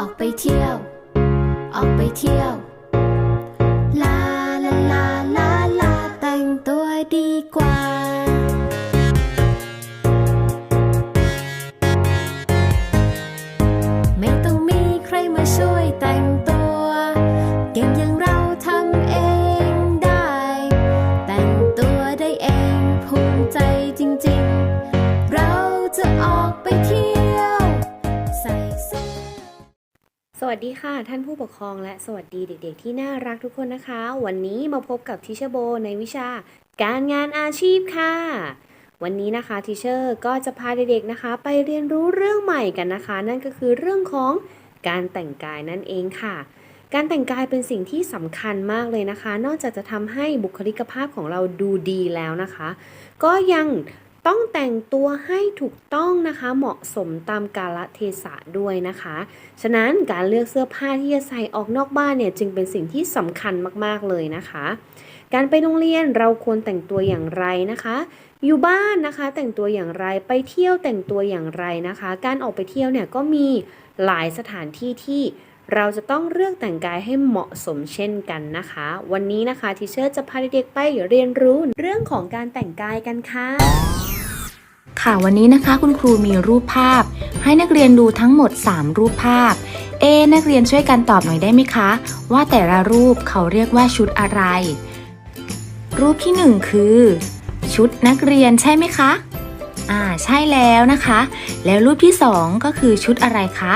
ออกไปเที่ยว ออกไปเที่ยว วัสดีค่ะ ท่านผู้ปกครองและสวัสดีเด็กๆ ที่น่ารักทุกคนนะคะ วันนี้มาพบกับทิเชอร์โบในวิชา การงานอาชีพค่ะ วันนี้นะคะทิเชอร์ก็จะพาเด็กๆนะคะ ไปเรียนรู้เรื่องใหม่กันนะคะ นั่นก็คือเรื่องของการแต่งกายนั่นเองค่ะ การแต่งกายเป็นสิ่งที่สำคัญมากเลยนะคะ นอกจากจะทำให้บุคลิกภาพของเราดูดีแล้วนะคะ ก็ยัง ต้องแต่งตัวให้ถูกต้องนะคะเหมาะสมตามกาลเทศะด้วยนะคะ ฉะนั้นการเลือกเสื้อผ้าที่จะใส่ออกนอกบ้านเนี่ยจึงเป็นสิ่งที่สำคัญมากๆเลยนะคะ การไปโรงเรียนเราควรแต่งตัวอย่างไรนะคะ อยู่บ้านนะคะแต่งตัวอย่างไรไปเที่ยวแต่งตัวอย่างไรนะคะ การออกไปเที่ยวเนี่ยก็มีหลายสถานที่ที่เราจะต้องเลือกแต่งกายให้เหมาะสมเช่นกันนะคะ วันนี้นะคะทีเชอร์จะพาเด็กๆไปเรียนรู้เรื่องของการแต่งกายกันค่ะ ค่ะวันนี้นะคะคุณครูมีรูปภาพ ให้นักเรียนดูทั้งหมด 3 รูปภาพ เอ นักเรียนช่วยกันตอบหน่อยได้ไหมคะ ว่าแต่ละรูปเขาเรียกว่าชุดอะไร รูปที่ 1 คือ ชุดนักเรียนใช่ไหมคะ อ่าใช่แล้วนะคะ แล้วรูปที่ 2 ก็คือชุดอะไรคะ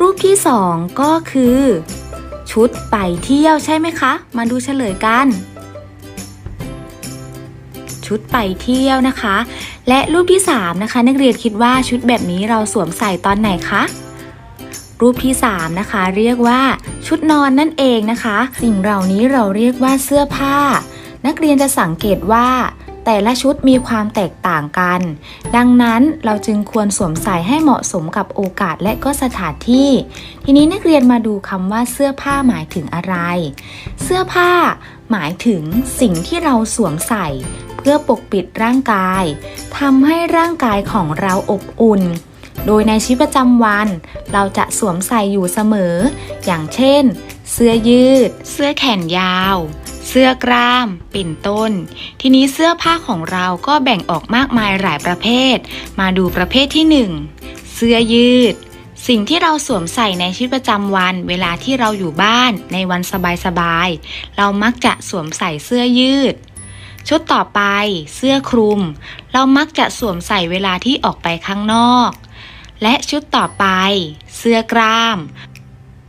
รูปที่ 2 ก็คือ ชุดไปเที่ยวใช่ไหมคะ มาดูเฉลยกัน ชุดไปเที่ยวนะคะ และรูปที่ 3 นะคะ นักเรียนคิดว่าชุดแบบนี้เราสวมใส่ตอนไหนคะรูปที่ 3 นะคะ เรียกว่าชุดนอนนั่นเองนะคะ สิ่งเหล่านี้เราเรียกว่าเสื้อผ้า นักเรียนจะสังเกตว่า แต่ละชุดมีความแตกต่างกัน ดังนั้นเราจึงควรสวมใส่ให้เหมาะสมกับโอกาสและก็สถานที่ ทีนี้นักเรียนมาดูคำว่าเสื้อผ้าหมายถึงอะไร เสื้อผ้าหมายถึงสิ่งที่เราสวมใส่ พื่อปกปิดร่างกายทำให้ร่างกายของเราอบอุ่น โดยในชีวิตประจำวัน เราจะสวมใส่อยู่เสมอ อย่างเช่น เสื้อยืด เสื้อแขนยาว เสื้อกล้ามเป็นต้น ทีนี้เสื้อผ้าของเราก็แบ่งออกมากมายหลายประเภท มาดูประเภทที่ 1 เสื้อยืดสิ่งที่เราสวมใส่ในชีวิตประจำวัน เวลาที่เราอยู่บ้านในวันสบายๆ เรามักจะสวมใส่เสื้อยืด ชุดต่อไป เสื้อคลุม เรามักจะสวมใส่เวลาที่ออกไปข้างนอก และชุดต่อไป เสื้อกล้าม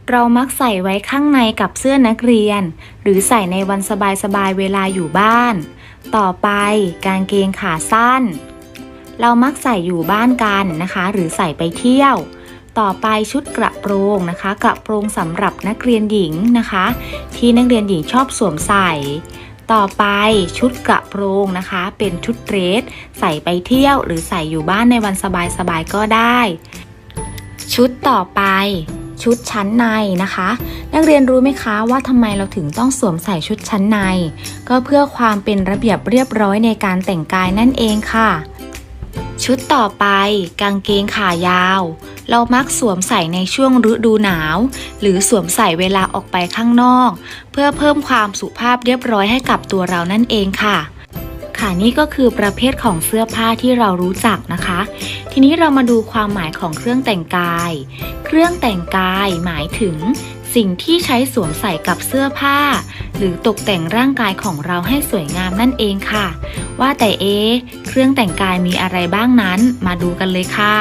เรามักใส่ไว้ข้างในกับเสื้อนักเรียน หรือใส่ในวันสบายๆเวลาอยู่บ้าน ต่อไป กางเกงขาสั้น เรามักใส่อยู่บ้านกันนะคะ หรือใส่ไปเที่ยวต่อไปชุดกระโปรงนะคะ กระโปรงสำหรับนักเรียนหญิงนะคะ ที่นักเรียนหญิงชอบสวมใส่ ต่อไปชุดกระโปรงนะคะ เป็นชุดเดรสใส่ไปเที่ยวหรือใส่อยู่บ้านในวันสบายๆก็ได้ ชุดต่อไปชุดชั้นในนะคะ นักเรียนรู้ไหมคะว่าทำไมเราถึงต้องสวมใส่ชุดชั้นใน ก็เพื่อความเป็นระเบียบเรียบร้อยในการแต่งกายนั่นเองค่ะ ชุดต่อไปกางเกงขายาว เรามักสวมใส่ในช่วงฤดูหนาว หรือสวมใส่เวลาออกไปข้างนอก เพื่อเพิ่มความสุภาพเรียบร้อยให้กับตัวเรานั่นเองค่ะค่ะนี่ก็คือประเภทของเสื้อผ้าที่เรารู้จักนะคะ ทีนี้เรามาดูความหมายของเครื่องแต่งกาย เครื่องแต่งกายหมายถึง สิ่งที่ใช้สวมใส่กับเสื้อผ้า หรือตกแต่งร่างกายของเราให้สวยงามนั่นเองค่ะ ว่าแต่เอะเครื่องแต่งกายมีอะไรบ้างนั้นมาดูกันเลยค่ะ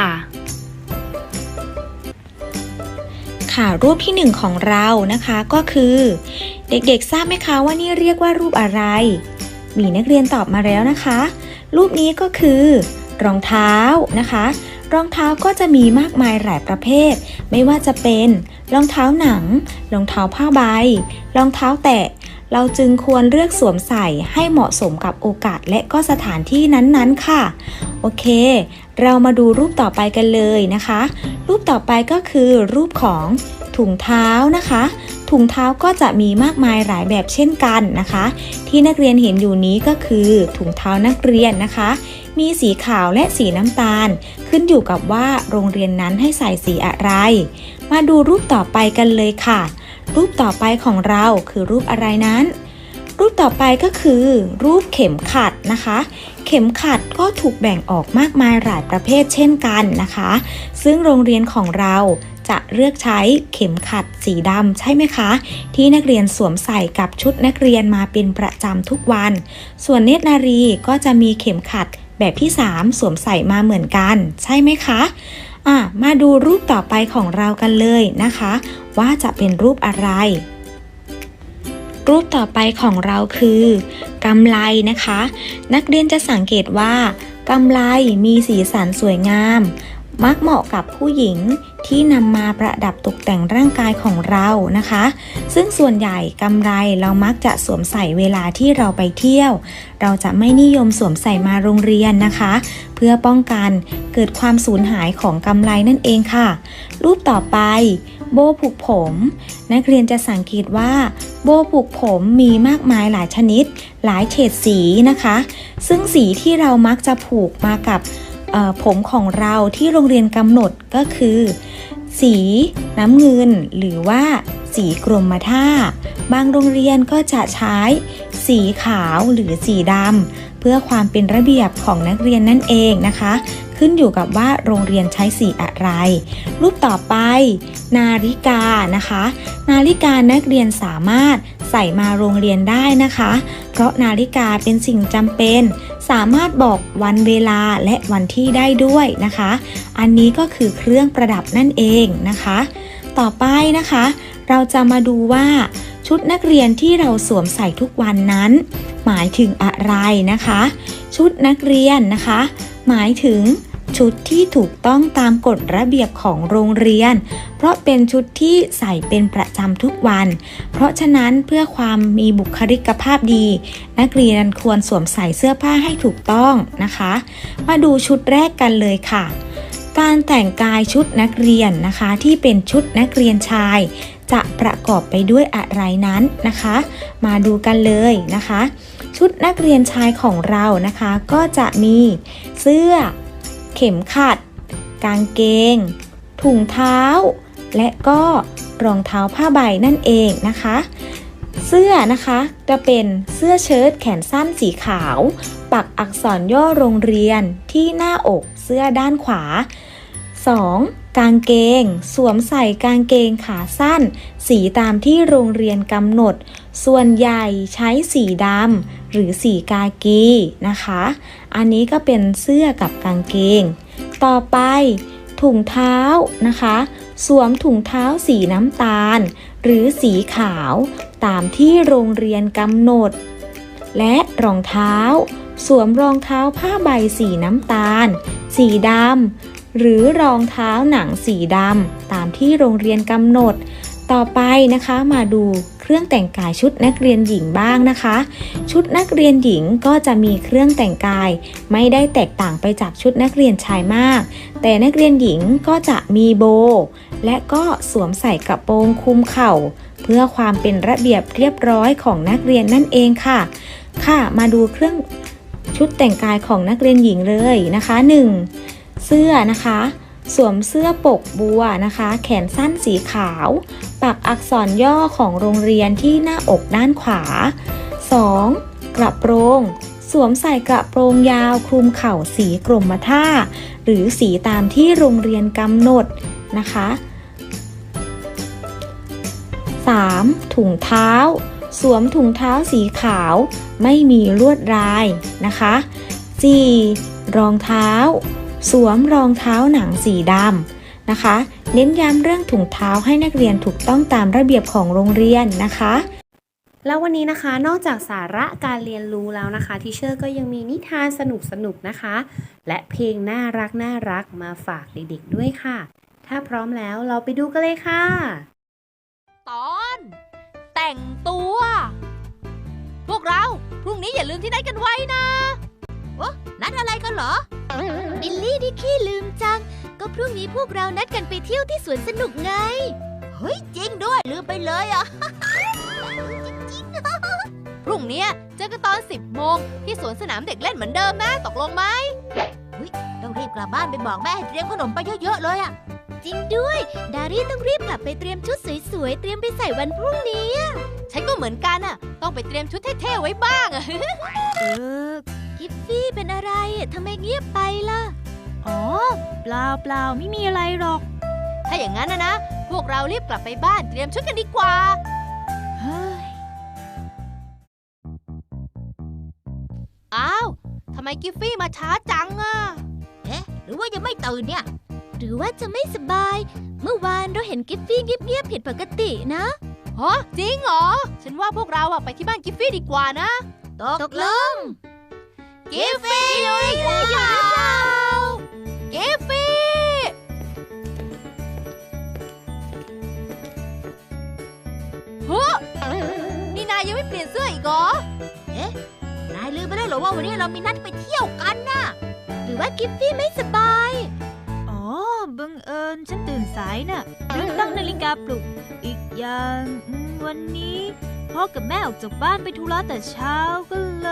ค่ะรูปที่หนึ่งของเรานะคะก็คือ เด็กๆทราบไหมคะว่านี่เรียกว่ารูปอะไร มีนักเรียนตอบมาแล้วนะคะ รูปนี้ก็คือ รองเท้านะคะรองเท้าก็จะมีมากมายหลายประเภท ไม่ว่าจะเป็น รองเท้าหนัง รองเท้าผ้าใบ รองเท้าแตะ เราจึงควรเลือกสวมใส่ให้เหมาะสมกับโอกาสและก็สถานที่นั้นๆค่ะ โอเค เรามาดูรูปต่อไปกันเลยนะคะ รูปต่อไปก็คือรูปของ ถุงเท้านะคะ ถุงเท้าก็จะมีมากมายหลายแบบเช่นกันนะคะ ที่นักเรียนเห็นอยู่นี้ก็คือถุงเท้านักเรียนนะคะ มีสีขาวและสีน้ำตาล ขึ้นอยู่กับว่าโรงเรียนนั้นให้ใส่สีอะไร มาดูรูปต่อไปกันเลยค่ะ รูปต่อไปของเราคือรูปอะไรนั้นรูปต่อไปก็คือรูปเข็มขัดนะคะ เข็มขัดก็ถูกแบ่งออกมากมายหลายประเภทเช่นกันนะคะ ซึ่งโรงเรียนของเรา จะเลือกใช้เข็มขัดสีดำใช่ไหมคะ ที่นักเรียนสวมใส่กับชุดนักเรียนมาเป็นประจำทุกวัน ส่วนเนตรนารีก็จะมีเข็มขัดแบบที่ 3 สวมใส่มาเหมือนกัน ใช่ไหมคะอะมาดูรูปต่อไปของเรากันเลยนะคะ ว่าจะเป็นรูปอะไร รูปต่อไปของเราคือกำไลนะคะ นักเรียนจะสังเกตว่ากำไลมีสีสันสวยงาม มักเหมาะกับผู้หญิงที่นำมาประดับตกแต่งร่างกายของเรานะคะ ซึ่งส่วนใหญ่กำไรเรามักจะสวมใส่เวลาที่เราไปเที่ยว เราจะไม่นิยมสวมใส่มาโรงเรียนนะคะ เพื่อป้องกันเกิดความสูญหายของกำไรนั่นเองค่ะ รูปต่อไป โบผูกผม นักเรียนจะสังเกตว่า โบผูกผมมีมากมายหลายชนิด หลายเฉดสีนะคะ ซึ่งสีที่เรามักจะผูกมากับ ผมของเราที่โรงเรียนกำหนดก็คือ สีน้ำเงิน หรือว่าสีกรมท่า บางโรงเรียนก็จะใช้สีขาวหรือสีดำเพื่อความเป็นระเบียบของนักเรียนนั่นเองนะคะ ขึ้นอยู่กับว่าโรงเรียนใช้สีอะไร รูปต่อไป นาฬิกานะคะ นาฬิกานักเรียนสามารถใส่มาโรงเรียนได้นะคะ เพราะนาฬิกาเป็นสิ่งจำเป็น สามารถบอกวันเวลาและวันที่ได้ด้วยนะคะ อันนี้ก็คือเครื่องประดับนั่นเองนะคะ ต่อไปนะคะ เราจะมาดูว่าชุดนักเรียนที่เราสวมใส่ทุกวันนั้น หมายถึงอะไรนะคะ ชุดนักเรียนนะคะ หมายถึงชุดที่ถูกต้องตามกฎระเบียบของโรงเรียน เพราะเป็นชุดที่ใส่เป็นประจำทุกวัน เพราะฉะนั้นเพื่อความมีบุคลิกภาพดี นักเรียนควรสวมใส่เสื้อผ้าให้ถูกต้องนะคะ มาดูชุดแรกกันเลยค่ะ การแต่งกายชุดนักเรียนนะคะที่เป็นชุดนักเรียนชาย จะประกอบไปด้วยอะไรนั้นนะคะ มาดูกันเลยนะคะ ชุดนักเรียนชายของเรานะคะ ก็จะมีเสื้อ เข็มขัด กางเกง ถุงเท้า และก็รองเท้าผ้าใบนั่นเองนะคะ เสื้อนะคะจะเป็นเสื้อเชิ้ตแขนสั้นสีขาว ปักอักษรย่อโรงเรียนที่หน้าอกเสื้อด้านขวา 2. กางเกง สวมใส่กางเกงขาสั้น สีตามที่โรงเรียนกำหนด ส่วนใหญ่ใช้สีดำหรือสีกากีนะคะ อันนี้ก็เป็นเสื้อกับกางเกง ต่อไป ถุงเท้านะคะ สวมถุงเท้าสีน้ำตาล หรือสีขาวตามที่โรงเรียนกำหนด และรองเท้า สวมรองเท้าผ้าใบสีน้ำตาล สีดำ หรือรองเท้าหนังสีดำตามที่โรงเรียนกำหนด ต่อไปนะคะมาดูเครื่องแต่งกายชุดนักเรียนหญิงบ้างนะคะ ชุดนักเรียนหญิงก็จะมีเครื่องแต่งกาย ไม่ได้แตกต่างไปจากชุดนักเรียนชายมาก แต่นักเรียนหญิงก็จะมีโบ และก็สวมใส่กระโปรงคลุมเข่า เพื่อความเป็นระเบียบเรียบร้อยของนักเรียนนั่นเองค่ะ ค่ะ มาดูเครื่องชุดแต่งกายของนักเรียนหญิงเลยนะคะ 1. เสื้อนะคะ สวมเสื้อปกบัวนะคะ แขนสั้นสีขาว ปักอักษรย่อของโรงเรียนที่หน้าอกด้านขวา 2. กระโปรง สวมใส่กระโปรงยาวคลุมเข่าสีกรมท่า หรือสีตามที่โรงเรียนกำหนดนะคะ 3. ถุงเท้า สวมถุงเท้าสีขาว ไม่มีลวดลายนะคะ 4. รองเท้า สวมรองเท้าหนังสีดำนะคะ เน้นย้ำเรื่องถุงเท้าให้นักเรียนถูกต้องตามระเบียบของโรงเรียนนะคะ แล้ววันนี้นะคะนอกจากสาระการเรียนรู้แล้วนะคะทีเชอร์ก็ยังมีนิทานสนุกๆนะคะ และเพลงน่ารักน่ารักมาฝากเด็กๆด้วยค่ะ ถ้าพร้อมแล้วเราไปดูกันเลยค่ะ ตอน แต่งตัว พวกเราพรุ่งนี้อย่าลืมที่นัดกันไว้นะ โอ้นัดอะไรกันเหรอ บิลลี่ที่ขี้ลืมจัง ก็พรุ่งนี้พวกเรานัดกันไปเที่ยวที่สวนสนุกไงโหฮ้ยจริงด้วยลืมไปเลยอะ จริงๆพรุ่งนี้เจอกันตอน 10 โมงที่สวนสนามเด็กเล่นเหมือนเดิมนะตกลงไหมต้องรีบกลับบ้านไปบอกแม่ให้เตรียมขนมไปเยอะๆเลยอะ จริงด้วย ดารี่ต้องรีบกลับไปเตรียมชุดสวยๆ เตรียมไปใส่วันพรุ่งนี้ฉันก็เหมือนกันอะ ต้องไปเตรียมชุดเท่ๆไว้บ้างอะ เออ กิฟฟี่เป็นอะไรอะทำไมเงียบไปล่ะ อ๋อ เปล่าเปล่าไม่มีอะไรหรอก ถ้าอย่างนั้นนะนะ พวกเรารีบกลับไปบ้านเตรียมชุดกันดีกว่า เฮ้ย อ้าวทำไมกิฟฟี่มาช้าจังอะเอ๊ะ หรือว่ายังไม่ตื่นเนี่ย หรือว่าจะไม่สบาย เมื่อวานเราเห็นกิฟฟี่เงียบๆผิดปกตินะ ฮะจริงเหรอ ฉันว่าพวกเราอะไปที่บ้านกิฟฟี่ดีกว่านะ ตกลง กิฟฟี่อยู่หรือเปล่ากิฟฟี่เฮ้อนี่นายยังไม่เปลี่ยนเสื้ออีกเหรอ เอ๊ะ นายลืมไปแล้วเหรอว่าวันนี้เรามีนัดไปเที่ยวกันน่ะ หรือว่ากิฟฟี่ไม่สบาย อ๋อ บังเอิญฉันตื่นสายน่ะลืมตั้งนาฬิกาปลุก อีกอย่างอืมวันนี้ พ่อกับแม่ออกจากบ้านไปธุระแต่เช้าก็เล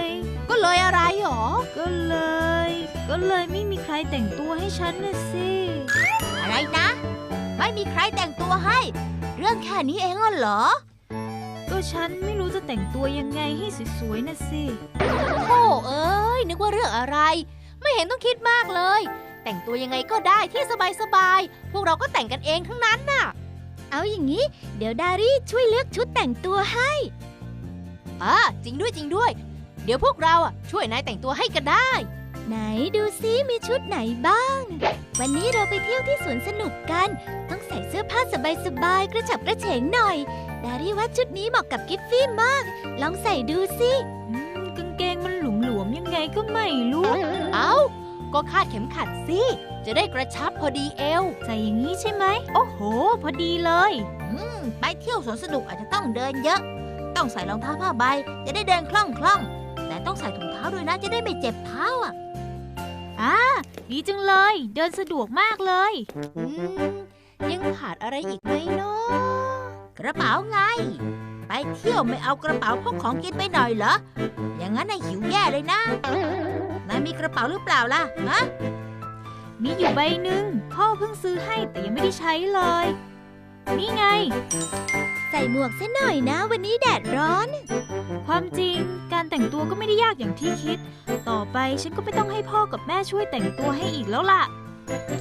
ย ก็เลยอะไรหรอ ก็เลย ก็เลยไม่มีใครแต่งตัวให้ฉันน่ะสิ อะไรนะ ไม่มีใครแต่งตัวให้ เรื่องแค่นี้เองเหรอ ก็ฉันไม่รู้จะแต่งตัวยังไงให้สวยๆน่ะสิโอ้เอ้ยนึกว่าเรื่องอะไร ไม่เห็นต้องคิดมากเลย แต่งตัวยังไงก็ได้ที่สบายๆพวกเราก็แต่งกันเองทั้งนั้นน่ะ เอาอย่างนี้ เดี๋ยวดารี่ช่วยเลือกชุดแต่งตัวให้อ่าจริงด้วยจริงด้วย เดี๋ยวพวกเราอะช่วยนายแต่งตัวให้กันได้ ไหนดูซิมีชุดไหนบ้าง วันนี้เราไปเที่ยวที่สวนสนุกกัน ต้องใส่เสื้อผ้าสบายๆกระฉับกระเฉงหน่อย ดารี่ว่าชุดนี้เหมาะกับกิฟฟี่มาก ลองใส่ดูสิอืมกางเกงมันหลวมๆยังไงก็ไม่รู้เอ้า ก็คาดเข็มขัดสิ จะได้กระชับพอดีเอว ใส่อย่างนี้ใช่ไหม โอ้โห พอดีเลย อืม ไปเที่ยวสวนสนุกอาจจะต้องเดินเยอะ ต้องใส่รองเท้าผ้าใบ จะได้เดินคล่องคล่องๆแต่ต้องใส่ถุงเท้าด้วยนะจะได้ไม่เจ็บเท้าอะอ่าดีจังเลย เดินสะดวกมากเลย อืม ยังขาดอะไรอีกไหมเนาะกระเป๋าไง ไปเที่ยวไม่เอากระเป๋าพกของกินไปหน่อยเหรอ อย่างนั้นนายหิวแย่เลยนะนาย มีกระเป๋าหรือเปล่าล่ะฮะมีอยู่ใบหนึ่งพ่อเพิ่งซื้อให้แต่ยังไม่ได้ใช้เลย นี่ไง ใส่หมวกซะหน่อยนะ วันนี้แดดร้อน ความจริงการแต่งตัวก็ไม่ได้ยากอย่างที่คิด ต่อไปฉันก็ไม่ต้องให้พ่อกับแม่ช่วยแต่งตัวให้อีกแล้วล่ะ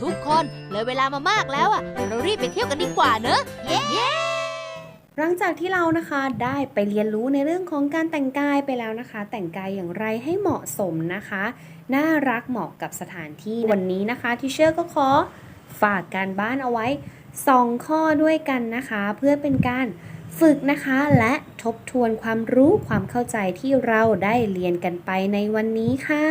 ทุกคนเลยเวลามามากแล้วอะ เรารีบไปเที่ยวกันดีกว่าเนอะ หลังจากที่เรานะคะได้ไปเรียนรู้ในเรื่องของการแต่งกายไปแล้วนะคะ แต่งกายอย่างไรให้เหมาะสมนะคะ น่ารักเหมาะกับสถานที่วันนี้นะคะทิเชอร์ก็ขอฝากการบ้านเอาไว้ 2 ข้อด้วยกันนะคะ เพื่อเป็นการฝึกนะคะและทบทวนความรู้ความเข้าใจที่เราได้เรียนกันไปในวันนี้ค่ะ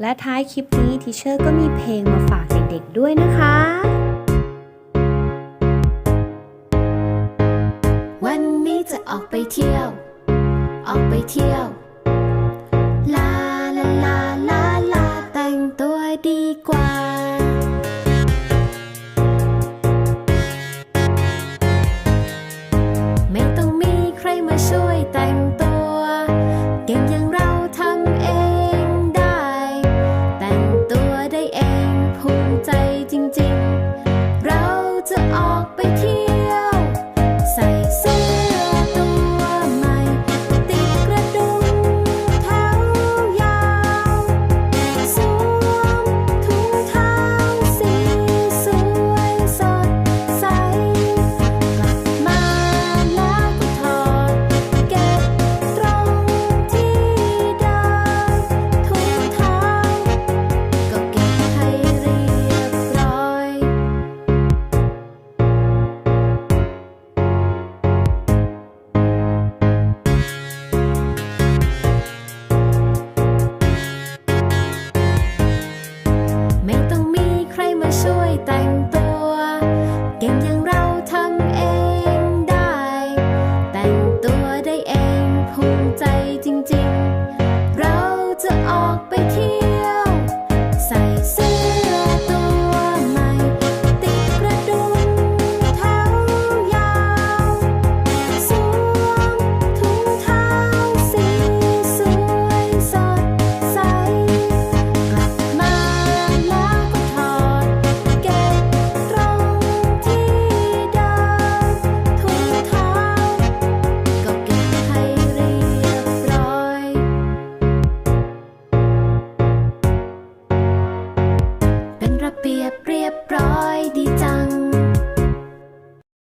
และท้ายคลิปนี้ทิเชอร์ก็มีเพลงมาฝากเด็กๆด้วยนะคะ ออกไปเที่ยว ออกไปเที่ยว